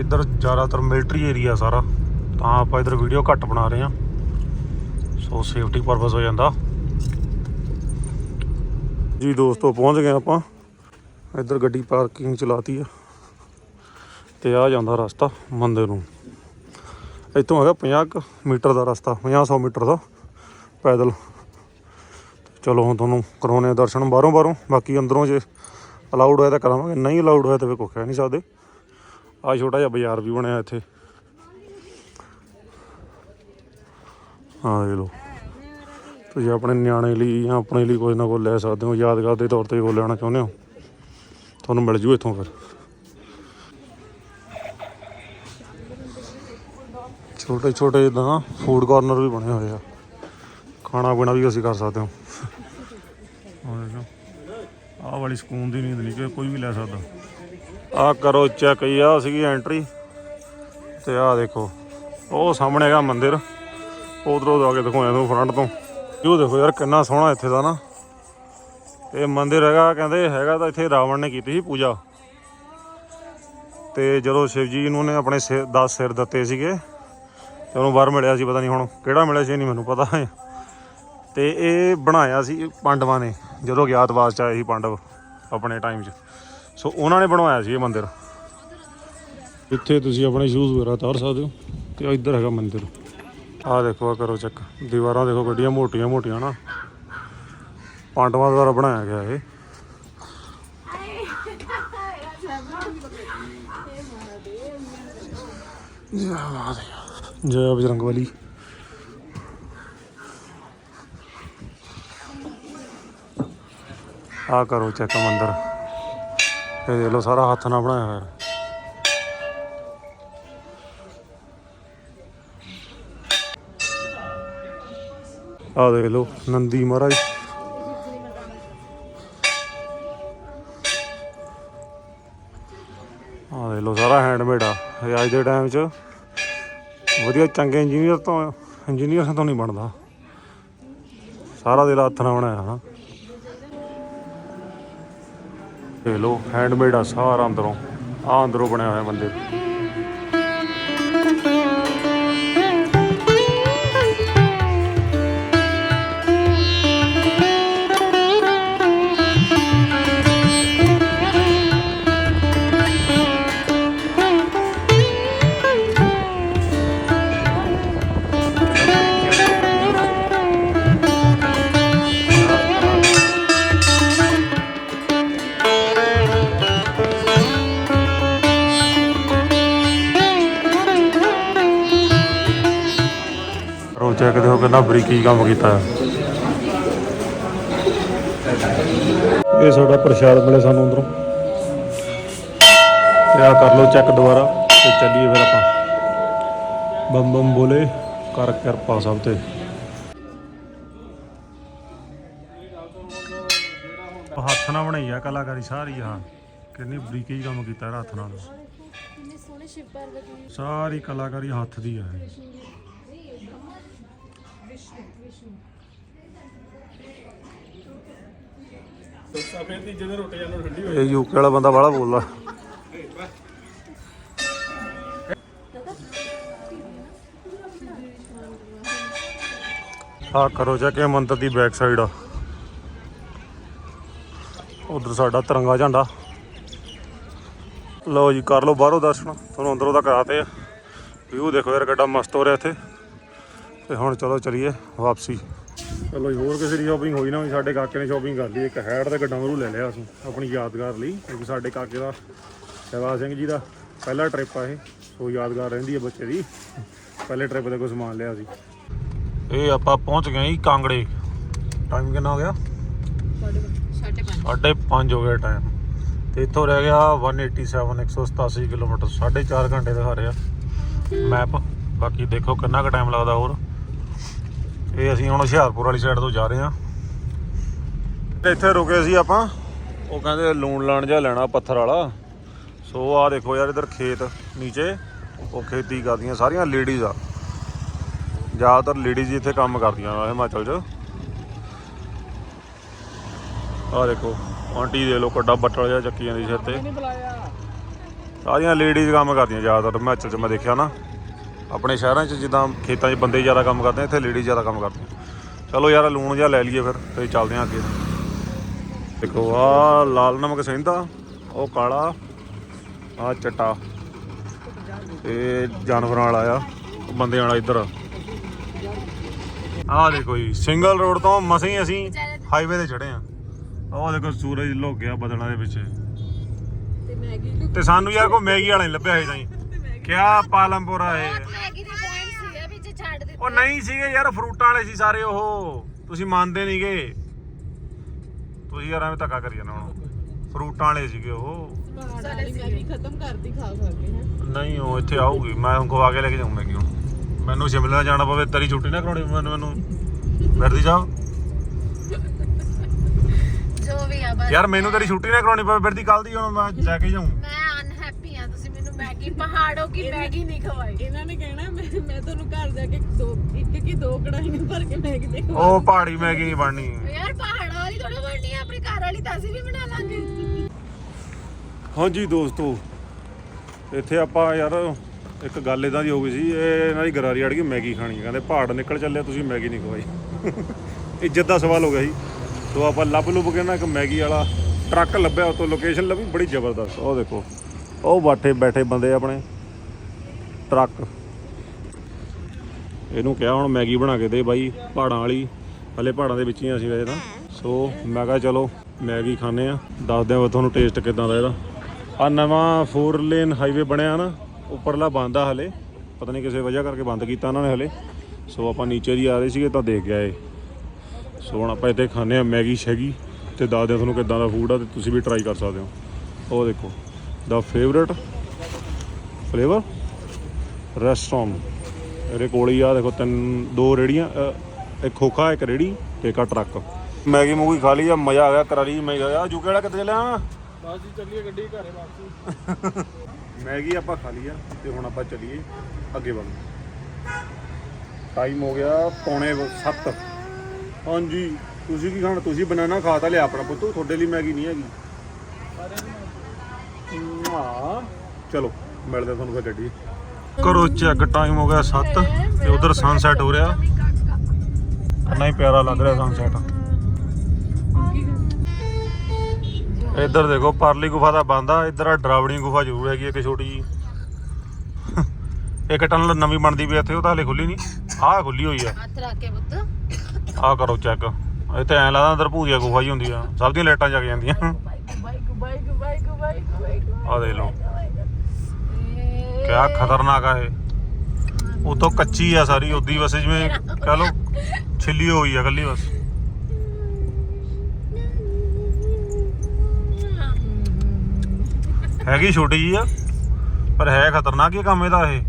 ਇੱਧਰ ਜ਼ਿਆਦਾਤਰ ਮਿਲਟਰੀ ਏਰੀਆ ਸਾਰਾ। ਤਾਂ ਆਪਾਂ ਇੱਧਰ ਵੀਡੀਓ ਘੱਟ ਬਣਾ ਰਹੇ ਹਾਂ। ਸੋ ਸੇਫਟੀ ਪਰਪਸ ਹੋ ਜਾਂਦਾ। ਜੀ ਦੋਸਤੋ, ਪਹੁੰਚ ਗਏ ਆਪਾਂ। ਇੱਧਰ ਗੱਡੀ ਪਾਰਕਿੰਗ ਚਲਾਤੀ ਆ। ਤੇ ਆ ਜਾਂਦਾ ਰਸਤਾ ਮੰਦਿਰ ਨੂੰ। ਇੱਥੋਂ ਹੈਗਾ 50 ਕੁ ਮੀਟਰ ਦਾ ਰਸਤਾ 50-100 ਮੀਟਰ ਦਾ ਪੈਦਲ। ਚਲੋ, ਹੁਣ ਤੁਹਾਨੂੰ ਕਰਾਉਣੇ ਆ ਦਰਸ਼ਨ ਬਾਹਰੋਂ ਬਾਹਰੋਂ ਬਾਕੀ ਅੰਦਰੋਂ ਜੇ ਅਲਾਉਡ ਹੋਇਆ ਤਾਂ ਕਰਾਵਾਂਗੇ। ਨਹੀਂ ਅਲਾਉਡ ਹੋਇਆ ਤਾਂ ਫਿਰ ਕੋਈ ਕਹਿ ਨਹੀਂ ਸਕਦੇ। ਆ ਛੋਟਾ ਜਿਹਾ ਬਾਜ਼ਾਰ ਵੀ ਬਣਿਆ ਇੱਥੇ। ਆ ਇਹ ਲੋ ਤੁਸੀਂ ਆਪਣੇ ਨਿਆਣੇ ਲਈ ਜਾਂ ਆਪਣੇ ਲਈ ਕੁਝ ਨਾ ਕੁਝ ਲੈ ਸਕਦੇ ਹੋ, ਯਾਦਗਾਰ ਦੇ ਤੌਰ ਤੇ ਕੋਈ ਲੈਣਾ ਚਾਹੁੰਦੇ ਹੋ। ਤੁਹਾਨੂੰ ਮਿਲ ਜੂ ਇੱਥੋਂ ਫਿਰ। ਛੋਟੇ ਛੋਟੇ ਜਿੱਦਾਂ ਫੂਡ ਕਾਰਨਰ ਵੀ ਬਣੇ ਹੋਏ ਆ। ਖਾਣਾ ਪੀਣਾ ਵੀ ਅਸੀਂ ਕਰ ਸਕਦੇ ਹਾਂ। ਆਹ ਵਾਲੀ ਸਕੂਨ ਦੀ ਨੀਂਦ ਨਹੀਂ ਕਿ ਕੋਈ ਵੀ ਲੈ ਸਕਦਾ। ਆ ਕਰੋ ਚੈੱਕ ਜੀ ਆ ਸੀਗੀ ਐਂਟਰੀ ਤੇ ਆ ਦੇਖੋ, ਉਹ ਸਾਹਮਣੇ ਹੈਗਾ ਮੰਦਿਰ। ਉਧਰੋਂ ਆ ਕੇ ਦਿਖਾਉਂਦਾ ਤੁਹਾਨੂੰ ਫਰੰਟ ਤੋਂ। ਇਹ ਦੇਖੋ ਯਾਰ, ਕਿੰਨਾ ਸੋਹਣਾ ਇੱਥੇ ਦਾ ਨਾ। ਇਹ ਮੰਦਿਰ ਹੈਗਾ, ਕਹਿੰਦੇ ਹੈਗਾ ਤਾਂ ਇੱਥੇ ਰਾਵਣ ਨੇ ਕੀਤੀ ਸੀ ਪੂਜਾ। ਤੇ ਜਦੋਂ ਸ਼ਿਵ ਜੀ ਨੂੰ ਨੇ ਆਪਣੇ ਸਿਰ 10 ਸਿਰ ਦਿੱਤੇ ਸੀਗੇ, ਤੇ ਉਹਨੂੰ ਵਰ ਮਿਲਿਆ ਸੀ, ਪਤਾ ਨਹੀਂ ਹੁਣ ਕਿਹੜਾ ਮਿਲਿਆ ਸੀ ਨਹੀਂ ਮੈਨੂੰ ਪਤਾ। ਹੈ ਤੇ ਇਹ ਬਣਾਇਆ ਸੀ ਪਾਂਡਵਾਂ ਨੇ, ਜਦੋਂ ਗਿਆਤਵਾਸ ਚ ਆਏ ਸੀ ਪਾਂਡਵ, ਆਪਣੇ ਟਾਈਮ 'ਚ। ਸੋ ਉਹਨਾਂ ਨੇ ਬਣਵਾਇਆ ਸੀ ਇਹ ਮੰਦਿਰ। ਇੱਥੇ ਤੁਸੀਂ ਆਪਣੇ ਸ਼ੂਜ਼ ਵਗੈਰਾ ਉਤਾਰ ਸਕਦੇ ਹੋ ਤੇ ਇੱਧਰ ਹੈਗਾ ਮੰਦਿਰ। ਆਹ ਦੇਖੋ ਆ ਕਰੋ ਚੈੱਕ ਦੀਵਾਰਾਂ ਦੇਖੋ ਗੱਡੀਆਂ ਮੋਟੀਆਂ ਮੋਟੀਆਂ ਨਾ। ਪਾਂਡਵਾਂ ਦੁਆਰਾ ਬਣਾਇਆ ਗਿਆ ਇਹ। ਜੈ। ਬਜਰੰਗ ਬਲੀ ਆ ਕਰੋ ਚੈੱਕ ਮੰਦਿਰ। ਇਹ ਦੇਖ ਲਓ, ਸਾਰਾ ਹੱਥ ਨਾਲ ਬਣਾਇਆ ਹੋਇਆ। ਆ ਦੇਖ ਲਓ, ਨੰਦੀ ਮਹਾਰਾਜ। ਆ ਦੇਖ ਲਓ, ਸਾਰਾ ਹੈਂਡਮੇਡ ਆ। ਇਹ ਅੱਜ ਦੇ ਟਾਈਮ 'ਚ ਵਧੀਆ ਚੰਗੇ ਇੰਜੀਨੀਅਰ ਤੋਂ ਇੰਜੀਨੀਅਰ ਤੋਂ ਨਹੀਂ ਬਣਦਾ। ਸਾਰਾ ਦੇ ਹੱਥ ਨਾਲ ਬਣਾਇਆ ਹਨਾ ਦੇਖ ਲਓ ਹੈਂਡਮੇਡ ਆ ਸਾਰਾ ਅੰਦਰੋਂ। ਆ ਅੰਦਰੋਂ ਬਣਿਆ ਹੋਇਆ ਬੰਦੇ। ਕਿੰਨਾ ਬਰੀਕੀ ਕੰਮ ਕੀਤਾ? ਹੈ ਇਹ ਸਾਡਾ ਪ੍ਰਸ਼ਾਦ ਮਿਲਿਆ ਸਾਨੂੰ ਅੰਦਰੋਂ। ਤੇ ਆ ਕਰ ਲਓ ਚੈੱਕ ਦੁਬਾਰਾ ਤੇ ਚੱਲੀਏ ਫਿਰ ਆਪਾਂ। ਬੰਮ ਬੰਮ ਬੋਲੇ ਕਰ ਕਿਰਪਾ ਸਭ ਤੇ। ਹੱਥ ਨਾਲ ਬਣਾਈ ਆ ਕਲਾਕਾਰੀ ਸਾਰੀ ਆ। ਕਿੰਨੀ ਬਰੀਕੀ ਕੰਮ ਕੀਤਾ ਹੱਥ ਨਾਲ। ਸਾਰੀ ਕਲਾਕਾਰੀ ਹੱਥ ਦੀ ਆ। ਸਫੇਦ ਦੀ ਜਦੋਂ ਰੋਟੀ ਜਾਨੋਂ ਠੰਡੀ ਇਹ ਯੂਕੇ ਵਾਲਾ ਬੰਦਾ ਬਾਹਲਾ ਬੋਲਦਾ। ਆ ਕਰੋ ਜਾ ਕੇ ਮੰਦਰ ਦੀ ਬੈਕ ਸਾਈਡ ਆ। ਉਧਰ ਸਾਡਾ ਤਿਰੰਗਾ ਝੰਡਾ। ਲਓ ਜੀ ਕਰ ਲਓ ਬਾਹਰੋਂ ਦਰਸ਼ਨ। ਤੁਹਾਨੂੰ ਅੰਦਰੋਂ ਦਾ ਕਰਾਤੇ ਆ। ਵਿਊ ਦੇਖੋ ਯਾਰ ਕਿੱਡਾ ਮਸਤ ਹੋ ਰਿਹਾ ਇੱਥੇ। ਤੇ ਹੁਣ ਚਲੋ ਚਲੀਏ ਵਾਪਸੀ। ਚਲੋ ਜੀ ਹੋਰ ਕਿਸੇ ਦੀ ਸ਼ਾਪਿੰਗ ਹੋਈ ਨਾ ਹੋਈ ਸਾਡੇ ਕਾਕੇ ਨੇ ਸ਼ਾਪਿੰਗ ਕਰ ਲਈ ਇੱਕ ਹੈਡ ਤੇ ਗੱਡਾ ਮਰੂ ਲੈ ਲਿਆ ਅਸੀਂ ਆਪਣੀ ਯਾਦਗਾਰ ਲਈ ਕਿਉਂਕਿ ਸਾਡੇ ਕਾਕੇ ਦਾ ਸ਼ਹਿਬਾਜ਼ ਸਿੰਘ ਜੀ ਦਾ ਪਹਿਲਾ ਟ੍ਰਿਪ ਆ ਇਹ ਸੋ ਯਾਦਗਾਰ ਰਹਿੰਦੀ ਹੈ ਬੱਚੇ ਦੀ ਪਹਿਲੇ ਟ੍ਰਿਪ ਤੇ ਕੋਈ ਸਮਾਨ ਲਿਆ ਸੀ। ਇਹ ਆਪਾਂ ਪਹੁੰਚ ਗਏ ਜੀ ਕਾਂਗੜੇ। ਟਾਈਮ ਕਿੰਨਾ ਹੋ ਗਿਆ? ਸਾਡੇ ਪੰਜ। ਸਾਢੇ 5 ਹੋ ਗਿਆ ਟਾਈਮ ਤੇ ਇੱਥੋਂ ਰਹਿ ਗਿਆ 187 187 ਕਿਲੋਮੀਟਰ 4.5 ਘੰਟੇ ਦਿਖਾ ਰਿਹਾ ਮੈਪ ਬਾਕੀ ਦੇਖੋ ਕਿੰਨਾ ਕੁ ਟਾਈਮ ਲੱਗਦਾ ਹੋਰ। ਇਹ ਅਸੀਂ ਹੁਣ ਹੁਸ਼ਿਆਰਪੁਰ ਵਾਲੀ ਸਾਈਡ ਤੋਂ ਜਾ ਰਹੇ ਹਾਂ। ਇੱਥੇ ਰੁਕੇ ਸੀ ਆਪਾਂ। ਉਹ ਕਹਿੰਦੇ ਲੂਣ ਲਾਣ ਜਿਹਾ ਲੈਣਾ ਪੱਥਰ ਵਾਲਾ। ਸੋ ਆਹ ਦੇਖੋ ਯਾਰ ਇਧਰ ਖੇਤ ਨੀਚੇ, ਉਹ ਖੇਤੀ ਕਰਦੀਆਂ ਸਾਰੀਆਂ ਲੇਡੀਜ਼ ਆ। ਜ਼ਿਆਦਾਤਰ ਲੇਡੀਜ਼ ਇੱਥੇ ਕੰਮ ਕਰਦੀਆਂ ਹਿਮਾਚਲ 'ਚ। ਆਹ ਦੇਖੋ, ਆਂਟੀ ਦੇ ਲੋ ਕੱਡਾ ਬੱਟਲ ਜਿਹਾ ਚੱਕੀ ਜਾਂਦੀ ਸਿਰ ਤੇ ਸਾਰੀਆਂ ਲੇਡੀਜ਼ ਕੰਮ ਕਰਦੀਆਂ ਜ਼ਿਆਦਾਤਰ ਹਿਮਾਚਲ 'ਚ, ਮੈਂ ਦੇਖਿਆ ਨਾ। ਆਪਣੇ ਸ਼ਹਿਰਾਂ 'ਚ ਜਿੱਦਾਂ ਖੇਤਾਂ 'ਚ ਬੰਦੇ ਜ਼ਿਆਦਾ ਕੰਮ ਕਰਦੇ ਆ ਇੱਥੇ ਲੇਡੀਜ਼ ਜ਼ਿਆਦਾ ਕੰਮ ਕਰਦੀਆਂ ਚਲੋ ਯਾਰ ਲੂਣ ਜਿਹਾ ਲੈ ਲਈਏ ਫਿਰ ਤੇ ਚੱਲਦੇ ਹਾਂ ਅੱਗੇ। ਦੇਖੋ ਆ ਲਾਲ ਨਮਕ ਸਹਿੰਦਾ ਉਹ ਕਾਲਾ ਆ ਚਟਾ। ਇਹ ਜਾਨਵਰਾਂ ਵਾਲਾ ਆ ਬੰਦਿਆਂ ਵਾਲਾ ਇੱਧਰ। ਆਹ ਦੇਖੋ ਜੀ ਸਿੰਗਲ ਰੋਡ ਤੋਂ ਮਸੀਂ ਹੀ ਅਸੀਂ ਹਾਈਵੇ ਤੇ ਚੜੇ ਆ ਉਹ ਦੇਖੋ ਸੂਰਜ ਲੁਕ ਗਿਆ ਬਦਲਾਂ ਦੇ ਪਿੱਛੇ ਤੇ ਤੇ ਸਾਨੂੰ ਯਾਰ ਕੋਈ ਮੈਗੀ ਵਾਲਾ ਨਹੀਂ ਲੱਭਿਆ ਹਜੇ ਤਾਈਂ। ਕਿਆ ਪਾਲਮਪੁਰ ਆ ਇਹ? ਮੈਗੀ ਦੇ ਪੁਆਇੰਟ ਸੀਗਾ ਵਿੱਚ ਛੱਡ ਦਿੱਤੇ। ਉਹ ਨਹੀਂ ਸੀਗੇ ਯਾਰ ਫਰੂਟਾਂ ਵਾਲੇ ਸੀ ਸਾਰੇ ਉਹ। ਤੁਸੀਂ ਮੰਨਦੇ ਨਹੀਂਗੇ। ਤੁਸੀਂ ਯਾਰ ਐਵੇਂ ਧੱਕਾ ਕਰੀ ਜਾਂਦੇ ਹੁਣ। ਫਰੂਟਾਂ ਵਾਲੇ ਸੀਗੇ ਉਹ। ਸਾਡੀ ਮੈਗੀ ਖਤਮ ਕਰਦੀ ਖਾ ਖਾ ਕੇ ਹੈ। ਨਹੀਂ ਉਹ ਇੱਥੇ ਆਊਗੀ। ਮੈਂ ਹੁਣ ਖਵਾ ਕੇ ਲੈ ਕੇ ਜਾਊਂ ਮੈਗੀ ਹੁਣ। ਮੈਨੂੰ ਸ਼ਿਮਲਾ ਜਾਣਾ ਪਵੇ ਤੇਰੀ ਛੁੱਟੀ ਨਾ ਕਰਾਉਣੀ ਮੈਨੂੰ ਮੈਨੂੰ। ਮਿਰਦੀ ਸਾਹਿਬ? ਜੋ ਵੀ ਆ ਬਸ ਯਾਰ ਮੈਨੂੰ ਤੇਰੀ ਛੁੱਟੀ ਨਾ ਕਰਾਉਣੀ ਪਵੇ ਫਿਰਦੀ ਕੱਲ ਦੀ ਹੁਣ ਮੈਂ ਲੈ ਕੇ ਜਾਊਂ। ਮੈਂ ਮੈਗੀ ਪਹਾੜੋਂ ਕੀ ਮੈਗੀ ਨਹੀਂ ਖਵਾਈ ਇਹਨਾਂ ਨੇ ਕਹਿਣਾ ਮੈਂ ਮੈਂ ਤੁਹਾਨੂੰ ਘਰ ਜਾ ਕੇ ਦੋ ਇੱਕ ਕੀ ਦੋ ਕੜਾਹੀਆਂ ਭਰ ਕੇ ਮੈਗੀ ਦੇ ਉਹ ਪਹਾੜੀ ਮੈਗੀ ਨਹੀਂ ਬਣਨੀ। ਯਾਰ ਪਹਾੜਾਂ ਵਾਲੀ ਥੋੜਾ ਬਣਨੀ ਆ ਆਪਣੀ ਘਰ ਵਾਲੀ ਤਾਂ ਅਸੀਂ ਵੀ ਬਣਾ ਲਾਂਗੇ। ਹਾਂਜੀ ਦੋਸਤੋ ਇੱਥੇ ਆਪਾਂ ਯਾਰ ਇੱਕ ਗੱਲ ਇਦਾਂ ਦੀ ਹੋ ਗਈ ਸੀ ਇਹ ਇਹਨਾਂ ਦੀ ਗਰਾਰੀ ਅੜ ਗਈ ਮੈਗੀ ਖਾਣੀ ਕਹਿੰਦੇ ਪਹਾੜ ਨਿਕਲ ਚੱਲਿਆ ਤੁਸੀਂ ਮੈਗੀ ਨਹੀਂ ਖਵਾਈ। ਇੱਜ਼ਤ ਦਾ ਸਵਾਲ ਹੋ ਗਿਆ ਸੀ। ਸੋ ਆਪਾਂ ਲੱਭ ਲੁੱਭ ਕੇ ਨਾ ਇੱਕ ਮੈਗੀ ਵਾਲਾ ਟਰੱਕ ਲੱਭਿਆ ਉਤੋਂ ਲੋਕੇਸ਼ਨ ਲੱਭੀ ਬੜੀ ਜ਼ਬਰਦਸਤ। ਉਹ ਦੇਖੋ। ਉਹ ਬਾਠੇ ਬੈਠੇ ਬੰਦੇ ਆਪਣੇ। ਟਰੱਕ। ਇਹਨੂੰ ਕਿਹਾ ਹੁਣ ਮੈਗੀ ਬਣਾ ਕੇ ਦੇ ਬਾਈ, ਪਹਾੜਾਂ ਵਾਲੀ। ਹਲੇ ਪਹਾੜਾਂ ਦੇ ਵਿੱਚ ਹੀ ਅਸੀਂ ਵੈਸੇ ਤਾਂ। ਸੋ ਮੈਂ ਕਿਹਾ ਚਲੋ, ਮੈਗੀ ਖਾਣੇ ਆ। ਦੱਸਦੇ ਆ ਤੁਹਾਨੂੰ ਟੇਸਟ ਕਿਦਾਂ ਦਾ ਇਹਦਾ। ਆ ਨਵਾਂ 4 ਲੇਨ ਹਾਈਵੇ ਬਣਿਆ ਨਾ, ਉੱਪਰਲਾ ਬੰਦ ਆ ਹਲੇ। ਪਤਾ ਨਹੀਂ ਕਿਸੇ ਵਜ੍ਹਾ ਕਰਕੇ ਬੰਦ ਕੀਤਾ ਉਹਨਾਂ ਨੇ ਹਲੇ। ਸੋ ਆਪਾਂ ਨੀਚੇ ਦੀ ਆ ਰਹੇ ਸੀਗੇ ਤਾਂ ਦੇਖ ਗਿਆ ਇਹ ਸੋ ਹੁਣ ਆਪਾਂ ਇੱਥੇ ਖਾਣੇ ਆ ਮੈਗੀ ਸ਼ੈਗੀ, ਤੇ ਦੱਸਦੇ ਆ ਤੁਹਾਨੂੰ ਕਿਦਾਂ ਦਾ ਫੂਡ ਆ, ਤੇ ਤੁਸੀਂ ਵੀ ਟਰਾਈ ਕਰ ਸਕਦੇ ਹੋ। ਉਹ ਦੇਖੋ। ਦਾ ਫੇਵਰਟ ਫਲੇਵਰ ਰੈਸਟੋਰੈਂਟ ਇਹਦੇ ਕੋਲ ਹੀ ਆ ਦੇਖੋ ਤਿੰਨ ਦੋ ਰੇੜੀਆਂ ਇੱਕ ਖੋਖਾ ਇੱਕ ਰੇੜੀ ਤੇ ਇੱਕ ਟਰੱਕ। ਮੈਗੀ ਮੂਗੀ ਖਾ ਲਈ ਆ ਮਜ਼ਾ ਆ ਗਿਆ ਕਰਾਰੀ ਮੈਂ ਆ ਜੂਕੇ ਵਾਲਾ ਕਿੱਥੇ ਚੱਲਿਆ ਬਸ ਜੀ ਚੱਲੀਏ ਗੱਡੀ ਘਰੇ ਵਾਪਸੀ। ਮੈਗੀ ਆਪਾਂ ਖਾ ਲਈ ਆ ਤੇ ਹੁਣ ਆਪਾਂ ਚੱਲੀਏ ਅੱਗੇ ਵੱਲ। ਟਾਈਮ ਹੋ ਗਿਆ ਪੌਣੇ 7 ਹਾਂਜੀ ਤੁਸੀਂ ਕੀ ਖਾਣਾ? ਤੁਸੀਂ ਬਨਾਨਾ ਖਾ ਤਾਂ ਲਿਆ ਆਪਣਾ ਪੁੱਤੂ ਤੁਹਾਡੇ ਲਈ ਮੈਗੀ ਨਹੀਂ ਹੈਗੀ। ਹਾਂ। ਚਲੋ ਮਿਲਦੇ ਤੁਹਾਨੂੰ ਫਿਰ ਗੱਡੀ ਕਰੋ ਚੈੱਕ ਟਾਈਮ ਹੋ ਗਿਆ 7 ਤੇ ਉਧਰ ਸਨਸੈਟ ਹੋ ਰਿਹਾ। ਇੰਨਾ ਹੀ ਪਿਆਰਾ ਲੱਗ ਰਿਹਾ ਸਨਸੈਟ ਇੱਧਰ ਦੇਖੋ ਪਰਲੀ ਗੁਫਾ ਦਾ ਬੰਦਾ ਇੱਧਰ ਆ ਡਰਾਵਣੀ ਗੁਫਾ ਜ਼ਰੂਰ ਹੈਗੀ ਇੱਕ ਛੋਟੀ ਜੀ ਇੱਕ ਟਨਲ ਨਵੀਂ ਬਣਦੀ ਪਈ ਇੱਥੇ ਉਹ ਤਾਂ ਹਲੇ ਖੁੱਲੀ ਨਹੀਂ। ਆਹ ਖੁੱਲੀ ਹੋਈ ਆ। ਹੱਥ ਰੱਖ ਕੇ ਪੁੱਤ। ਆਹ ਕਰੋ ਚੈੱਕ ਇੱਥੇ ਐਂ ਲੱਗਦਾ ਅੰਦਰ ਭੂਰੀਆ ਗੁਫਾ ਹੀ ਹੁੰਦੀ ਆ। ਸਭ ਦੀਆਂ ਲਾਈਟਾਂ ਜਗ ਜਾਂਦੀਆਂ। Bike bike bike bike bike ਆਹ ਦੇਖ ਲਓ। ਕਿਆ ਖਤਰਨਾਕ ਆ ਇਹ। ਉਤੋਂ ਕੱਚੀ ਆ ਸਾਰੀ ਉਦੀ ਵਸੇ ਜਿਵੇਂ ਕਹ ਲਓ ਛਿੱਲੀ ਹੋਈ ਆ ਕੱਲੀ ਬਸ। ਹੈਗੀ ਛੋਟੀ ਜੀ ਆ ਪਰ ਹੈ ਖਤਰਨਾਕ ਹੀ ਕੰਮ ਇਹਦਾ ਇਹ।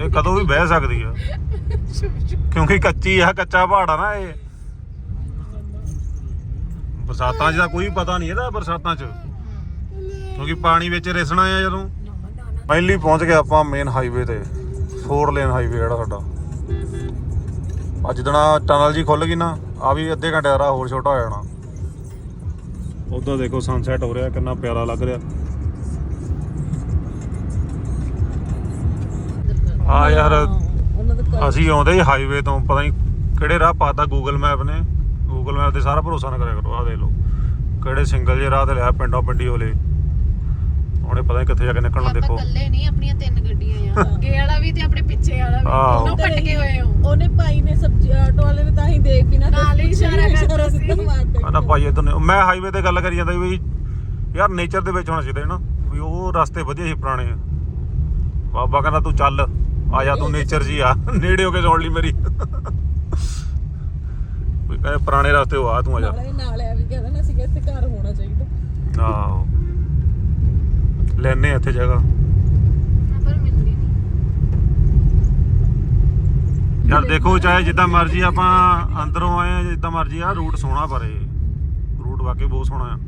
ਇਹ ਕਦੋਂ ਵੀ ਬਹਿ ਸਕਦੀ ਆ। ਕਿਉਂਕਿ ਕੱਚੀ ਆ ਕੱਚਾ ਪਹਾੜ ਆ ਨਾ ਇਹ। ਬਰਸਾਤਾਂ 'ਚ ਤਾਂ ਕੋਈ ਪਤਾ ਨਹੀਂ ਇਹਦਾ ਬਰਸਾਤਾਂ 'ਚ। ਕਿਉਂਕਿ ਪਾਣੀ ਵਿੱਚ ਰਿਸਣਾ ਆ ਜਦੋਂ। ਪਹਿਲੀ ਪਹੁੰਚ ਗਏ ਆਪਾਂ ਮੇਨ ਹਾਈਵੇ ਤੇ। ਫੋਰ ਲੇਨ ਹਾਈਵੇ ਜਿਹੜਾ ਸਾਡਾ। ਅੱਜ ਦਿਨਾ ਟਨਲ ਜੀ ਖੁੱਲ ਗਈ ਨਾ, ਆ ਵੀ ਅੱਧੇ ਘੰਟੇ ਦਾ ਰਾਹ ਹੋਰ ਛੋਟਾ ਹੋ ਜਾਣਾ। ਉਧਰ ਦੇਖੋ ਸਨਸੈਟ ਹੋ ਰਿਹਾ, ਕਿੰਨਾ ਪਿਆਰਾ ਲੱਗ ਰਿਹਾ। ਆ ਯਾਰ, ਅਸੀਂ ਆਉਂਦੇ ਹੀ ਹਾਈਵੇ ਤੋਂ, ਪਤਾ ਨਹੀਂ ਕਿਹੜੇ ਰਾਹ ਪਾਤਾ ਗੂਗਲ ਮੈਪ ਨੇ। ਗੂਗਲ ਮੈਪ ਤੇ ਸਾਰਾ ਭਰੋਸਾ ਨਾ ਕਰਿਆ ਕਰੋ ਆ ਦੇਖ ਲਓ। ਕਿਹੜੇ ਸਿੰਗਲ ਜੇ ਰਾਹ ਤੇ ਲਿਆ ਪਿੰਡੋਂ ਪਿੰਡੀ ਹੋਲੇ ਉਹਨੇ ਪਤਾ ਨਹੀਂ ਕਿੱਥੇ ਜਾ ਕੇ ਨਿਕਲਣਾ ਆਪਾਂ ਦੇਖੋ। ਇਕੱਲੇ ਨਹੀਂ ਆਪਣੀਆਂ ਤਿੰਨ ਗੱਡੀਆਂ ਆ। ਅੱਗੇ ਵਾਲਾ ਵੀ ਤੇ ਆਪਣੇ ਪਿੱਛੇ ਵਾਲਾ ਵੀ। ਆਹੋ। ਦੋਨੋਂ ਪਟਕੇ ਹੋਏ ਹੋ। ਉਹਨੇ ਭਾਈ ਨੇ ਸਬਜ਼ੀ ਆਟੋ ਵਾਲੇ ਨੇ ਤਾਂ ਹੀ ਦੇਖ ਕੇ ਨਾ ਨਾਲ ਹੀ ਇਸ਼ਾਰਾ ਕਰਦਾ ਸੀ। ਸਿੱਧਾ ਮਾਰਦਾ ਕਹਿੰਦਾ ਭਾਈ ਇਧਰ ਨੇ ਮੈਂ ਹਾਈਵੇ ਤੇ ਗੱਲ ਕਰੀ ਜਾਂਦਾ ਸੀ ਵੀ ਯਾਰ ਨੇਚਰ ਦੇ ਵਿੱਚ ਹੋਣਾ ਚਾਹੀਦਾ ਹੈ ਨਾ ਵੀ ਉਹ ਰਸਤੇ ਵਧੀਆ ਸੀ ਪੁਰਾਣੇ। ਬਾਬਾ ਕਹਿੰਦਾ ਤੂੰ ਚੱਲ ਆ ਜਾ ਤੂੰ ਨੇਚਰ ਜੀ ਆ ਨੇੜੇ ਹੋ ਕੇ ਸੁਣ ਲਈ ਮੇਰੀ। ਵੀ ਕਹਿੰਦੇ ਪੁਰਾਣੇ ਰਸਤੇ ਹੋ ਆ ਤੂੰ ਆ ਜਾ। ਨਾਲੇ ਨਾਲ ਆ ਵੀ ਕਹਿੰਦਾ ਨਾ ਸੀ ਕਿ ਇੱਥੇ ਘਰ ਹੋਣਾ ਚਾਹੀਦਾ। ਆਹੋ। ਲੈਨੇ ਇੱਥੇ ਜਗ੍ਹਾ। ਪਰ ਮਿਲਦੀ ਨਹੀਂ ਯਾਰ ਦੇਖੋ ਚਾਹੇ ਜਿੱਦਾਂ ਮਰਜ਼ੀ ਆਪਾਂ ਅੰਦਰੋਂ ਆਏ ਆ ਜਿੱਦਾਂ ਮਰਜ਼ੀ ਆ ਰੂਟ ਸੋਹਣਾ ਪਰ ਇਹ ਰੂਟ ਵਾਕਈ ਬਹੁਤ ਸੋਹਣਾ ਆ।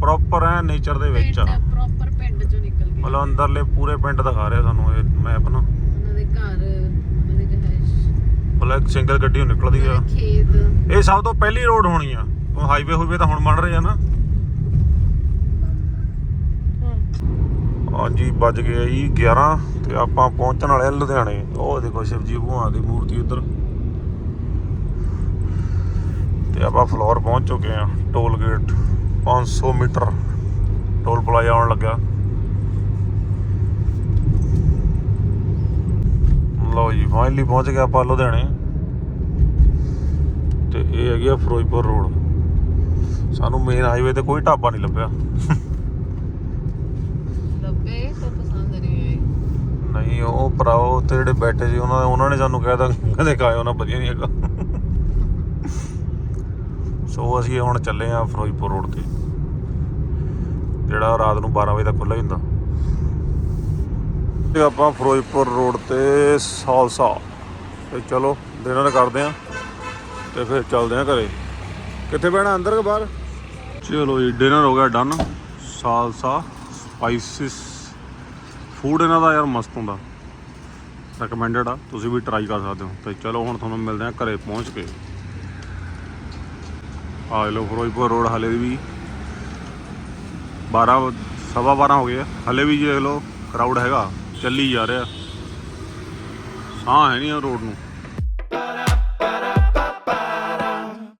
ਪ੍ਰੋਪਰ ਹੈ ਨੇਚਰ ਦੇ ਵਿੱਚ ਆ। ਪਿੰਡ ਪ੍ਰੋਪਰ ਪਿੰਡ ਚੋਂ ਨਿਕਲ ਗਏ। ਮਤਲਬ ਅੰਦਰਲੇ ਪੂਰੇ ਪਿੰਡ ਦਿਖਾ ਰਿਹਾ ਸਾਨੂੰ ਇਹ ਮੈਪ ਨਾ। ਇੱਕ ਸਿੰਗਲ ਗੱਡੀ ਓ ਨਿਕਲਦੀ ਆ। ਖੇਤ। ਇਹ ਸਭ ਤੋਂ ਪਹਿਲੀ ਰੋਡ ਹੋਣੀ ਆ। ਉਹ ਹਾਈਵੇ ਹੋਵੇ ਤਾਂ ਹੁਣ ਬਣ ਰਹੇ ਆ ਨਾ। ਹਾਂਜੀ ਵੱਜ ਗਏ ਜੀ 11 ਤੇ ਆਪਾਂ ਪਹੁੰਚਣ ਵਾਲੇ ਆ ਲੁਧਿਆਣੇ। ਉਹ ਦੇਖੋ ਸ਼ਿਵਜੀ ਭਗਵਾਨ ਦੀ ਮੂਰਤੀ ਉੱਧਰ। ਤੇ ਆਪਾਂ ਫਲੋਰ ਪਹੁੰਚ ਚੁੱਕੇ ਆ toll gate. 500 meter toll plaza ਆਉਣ ਲੱਗਾ ਲਓ ਜੀ ਫਾਈਨਲੀ ਪਹੁੰਚ ਗਏ ਆਪਾਂ ਲੁਧਿਆਣੇ। ਤੇ ਇਹ ਹੈਗੀ ਆ ਫਿਰੋਜ਼ਪੁਰ ਰੋਡ ਸਾਨੂੰ ਮੇਨ ਹਾਈਵੇ ਤੇ ਕੋਈ ਢਾਬਾ ਨਹੀਂ ਲੱਭਿਆ। ਲੱਭੇ ਤਾਂ ਪਸੰਦ ਨਹੀਂ ਆਏ। ਨਹੀਂ ਉਹ ਭਰਾਓ ਉੱਤੇ ਜਿਹੜੇ ਬੈਠੇ ਸੀ ਉਹਨਾਂ ਉਹਨਾਂ ਨੇ ਸਾਨੂੰ ਕਹਿ ਤਾ ਕਹਿੰਦੇ ਖਾਇਓ ਨਾ ਵਧੀਆ ਨਹੀਂ ਹੈਗਾ। ਸੋ ਅਸੀਂ ਹੁਣ ਚੱਲੇ ਆ ਫਿਰੋਜ਼ਪੁਰ ਰੋਡ ਤੇ। ਜਿਹੜਾ ਰਾਤ ਨੂੰ 12 ਵਜੇ ਤੱਕ ਖੁੱਲ੍ਹਾ ਹੀ ਹੁੰਦਾ। ਤੇ ਆਪਾਂ ਫਿਰੋਜ਼ਪੁਰ ਰੋਡ ਤੇ ਸਾਲਸਾ। ਤੇ ਚਲੋ ਡਿਨਰ ਕਰਦੇ ਆ ਤੇ ਫਿਰ ਚੱਲਦੇ ਆ ਘਰੇ। ਕਿੱਥੇ ਬਹਿਣਾ ਅੰਦਰ ਕਿ ਬਾਹਰ? ਚਲੋ ਜੀ ਡਿਨਰ ਹੋ ਗਿਆ ਡਨ ਸਾਲਸਾ ਸਪਾਈਸਿਸ ਫੂਡ ਇਹਨਾਂ ਦਾ ਯਾਰ ਮਸਤ ਹੁੰਦਾ। ਰეკਮੈਂਡਡ ਆ, ਤੁਸੀਂ ਵੀ ਟਰਾਈ ਕਰ ਸਕਦੇ ਹੋ। ਤੇ ਚਲੋ, ਹੁਣ ਤੁਹਾਨੂੰ ਮਿਲਦੇ ਆ ਘਰੇ ਪਹੁੰਚ ਕੇ। ਆ ਲੋ ਫਿਰੋਜ਼ਪੁਰ ਰੋਡ ਹਲੇ ਵੀ 12 ਸਵਾ 12 ਹੋ ਗਏ ਆ। ਹਲੇ ਵੀ ਦੇਖ ਲਓ ਕਰਾਊਡ ਹੈਗਾ। ਚੱਲੀ ਜਾ ਰਿਹਾ। ਸਾਹ ਹੈ ਨਹੀਂ ਰੋਡ ਨੂੰ।